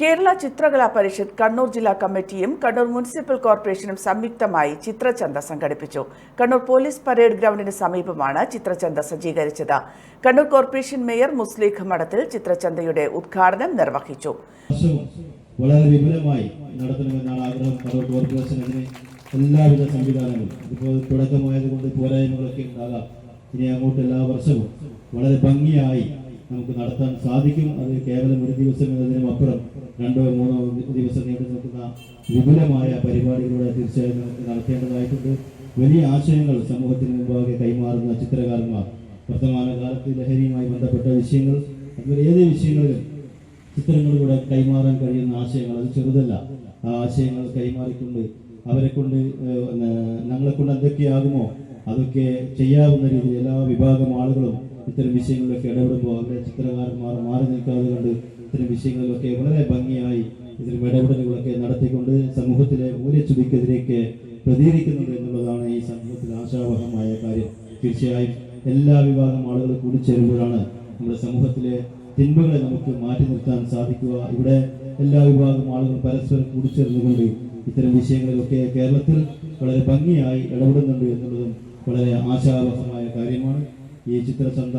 കേരള ചിത്രകലാ പരിഷത്ത് കണ്ണൂർ ജില്ലാ കമ്മിറ്റിയും കണ്ണൂർ മുനിസിപ്പൽ കോർപ്പറേഷനും സംയുക്തമായി ചിത്രചന്ത സംഘടിപ്പിച്ചു. കണ്ണൂർ പോലീസ് പരേഡ് ഗ്രൗണ്ടിന് സമീപമാണ് ചിത്രചന്ത സജ്ജീകരിച്ചത്. കണ്ണൂർ കോർപ്പറേഷൻ മേയർ മുസ്ലിഖ് മഠത്തിൽ ചിത്രചന്തയുടെ ഉദ്ഘാടനം നിർവഹിച്ചു. വളരെ വിപുലമായി നടത്തണമെന്നാണ് ആഗ്രഹം. കണ്ണൂർ കോർപ്പറേഷൻ അതിന് എല്ലാവിധ സംവിധാനങ്ങളും ഇപ്പോൾ തുടക്കമായതുകൊണ്ട് പോരായ്മകളൊക്കെ ഉണ്ടാകാം. ഇനി അങ്ങോട്ട് എല്ലാ വർഷവും വളരെ ഭംഗിയായി നമുക്ക് നടത്താൻ സാധിക്കും. അത് കേവലം ഒരു ദിവസം എന്നതിനും അപ്പുറം രണ്ടോ മൂന്നോ ദിവസം നീണ്ടു നിൽക്കുന്ന വിപുലമായ പരിപാടികളുടെ തീർച്ചയായും നമുക്ക് നടത്തേണ്ടതായിട്ടുണ്ട് വലിയ ആശയങ്ങൾ സമൂഹത്തിന് മുമ്പാകെ കൈമാറുന്ന ചിത്രകാരന്മാർ. വർത്തമാനകാലത്ത് ലഹരിയുമായി ബന്ധപ്പെട്ട വിഷയങ്ങൾ അതുപോലെ ഏത് വിഷയങ്ങളിലും ചിത്രങ്ങളിലൂടെ കൈമാറാൻ കഴിയുന്ന ആശയങ്ങൾ അത് ചെറുതല്ല. ആ ആശയങ്ങൾ കൈമാറിക്കൊണ്ട് അവരെ കൊണ്ട് ഞങ്ങളെ കൊണ്ട് എന്തൊക്കെയാകുമോ അതൊക്കെ ചെയ്യാവുന്ന രീതിയിൽ എല്ലാ വിഭാഗം ആളുകളും ഇത്തരം വിഷയങ്ങളിലൊക്കെ ഇടപെടുമ്പോൾ അവരുടെ ചിത്രകാരന്മാർ മാറി നിൽക്കാതെ കൊണ്ട് ഇത്തരം വിഷയങ്ങളിലൊക്കെ വളരെ ഭംഗിയായി ഇത്തരം ഇടപെടലുകളൊക്കെ നടത്തിക്കൊണ്ട് സമൂഹത്തിലെ മൂല്യച്യുതിക്കെതിരെയൊക്കെ പ്രതികരിക്കുന്നത് എന്നുള്ളതാണ് ഈ സമൂഹത്തിൽ ആശാവഹമായ കാര്യം. തീർച്ചയായും എല്ലാ വിഭാഗം ആളുകൾ കൂടിച്ചേരുമ്പോഴാണ് നമ്മുടെ സമൂഹത്തിലെ തിന്മകളെ നമുക്ക് മാറ്റി നിർത്താൻ സാധിക്കുക. ഇവിടെ എല്ലാ വിഭാഗം ആളുകളും പരസ്പരം കൂടിച്ചേർന്നുകൊണ്ട് ഇത്തരം വിഷയങ്ങളിലൊക്കെ കേരളത്തിൽ വളരെ ഭംഗിയായി ഇടപെടുന്നുണ്ട് എന്നുള്ളതും വളരെ ആശാവഹമായ കാര്യമാണ്. ഈ ചിത്രചന്ത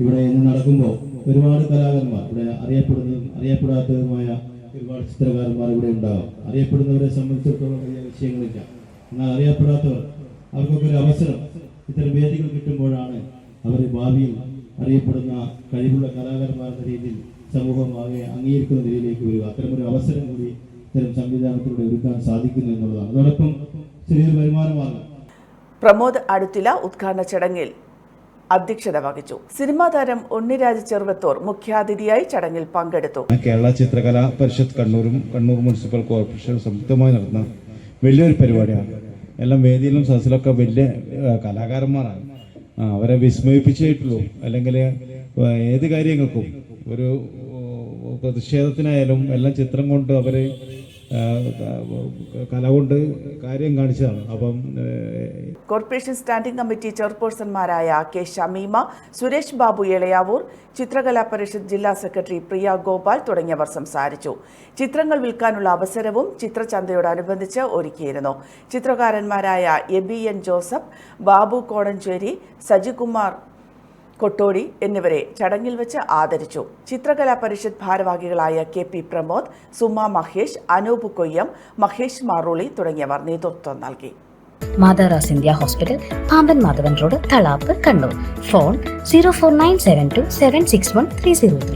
ഇവിടെ ഇന്ന് നടക്കുമ്പോൾ ഒരുപാട് കലാകാരന്മാർ ഇവിടെ അറിയപ്പെടുന്നതും അറിയപ്പെടാത്തതുമായ ഒരുപാട് ചിത്രകാരന്മാർ ഇവിടെ ഉണ്ടാകും. അറിയപ്പെടുന്നവരെ സംബന്ധിച്ചിടത്തോളം വലിയ വിഷയങ്ങളില്ല. എന്നാൽ അറിയപ്പെടാത്തവർ അവർക്കൊക്കെ ഒരു അവസരം ഇത്തരം വേദികൾ കിട്ടുമ്പോഴാണ് അവർ ഭാവിയിൽ അറിയപ്പെടുന്ന കഴിവുള്ള കലാകാരന്മാരുടെ രീതിയിൽ സമൂഹമാകെ അംഗീകരിക്കുന്ന രീതിയിലേക്ക് വരിക. അത്തരമൊരു അവസരം കൂടി ഇത്തരം സംവിധാനത്തിലൂടെ ഒരുക്കാൻ സാധിക്കുന്നു എന്നുള്ളതാണ്. അതോടൊപ്പം ചെറിയൊരു വരുമാനമാർഗം. പ്രമോദ് അടുത്തില ഉദ്ഘാടന ചടങ്ങിൽ അധ്യക്ഷത വഹിച്ചു. സിനിമാ താരം ഉണ്ണിരാജ് ചെറുവത്തൂർ മുഖ്യാതിഥിയായി ചടങ്ങിൽ പങ്കെടുത്തു. കേരള ചിത്രകലാ പരിഷത്ത് കണ്ണൂരും കണ്ണൂർ മുനിസിപ്പൽ കോർപ്പറേഷനും സംയുക്തമായി നടത്തുന്ന വലിയൊരു പരിപാടിയാണ്. എല്ലാം വേദിയിലും സദസ്സിലൊക്കെ വലിയ കലാകാരന്മാരാണ്. അവരെ വിസ്മയിപ്പിച്ചിട്ടുള്ളൂ. അല്ലെങ്കിൽ ഏത് കാര്യങ്ങൾക്കും ഒരു പ്രതിഷേധത്തിനായാലും എല്ലാം ചിത്രം കൊണ്ട് അവർ കല കൊണ്ട് കാര്യം കാണിച്ചതാണ്. അപ്പം കോർപ്പറേഷൻ സ്റ്റാൻഡിംഗ് കമ്മിറ്റി ചെയർപേഴ്സൺമാരായ കെ ഷമീമ സുരേഷ് ബാബു എളയാവൂർ ചിത്രകലാ പരിഷത്ത് ജില്ലാ സെക്രട്ടറി പ്രിയ ഗോപാൽ തുടങ്ങിയവർ സംസാരിച്ചു. ചിത്രങ്ങൾ വിൽക്കാനുള്ള അവസരവും ചിത്രചന്തയോടനുബന്ധിച്ച് ഒരുക്കിയിരുന്നു. ചിത്രകാരന്മാരായ AB N Joseph Babu Kodanchery Sajikumar Kottodi എന്നിവരെ ചടങ്ങിൽ വെച്ച് ആദരിച്ചു. ചിത്രകലാ പരിഷത്ത് ഭാരവാഹികളായ കെ പി പ്രമോദ് സുമ മഹേഷ് അനൂപ് കൊയ്യം മഹേഷ് മാറൂളി തുടങ്ങിയവർ നേതൃത്വം നൽകി. മാതാറാസ് India hospital Pamban Madhavan road Thalap Kannur. Phone zero four nine seven two seven six one three zero three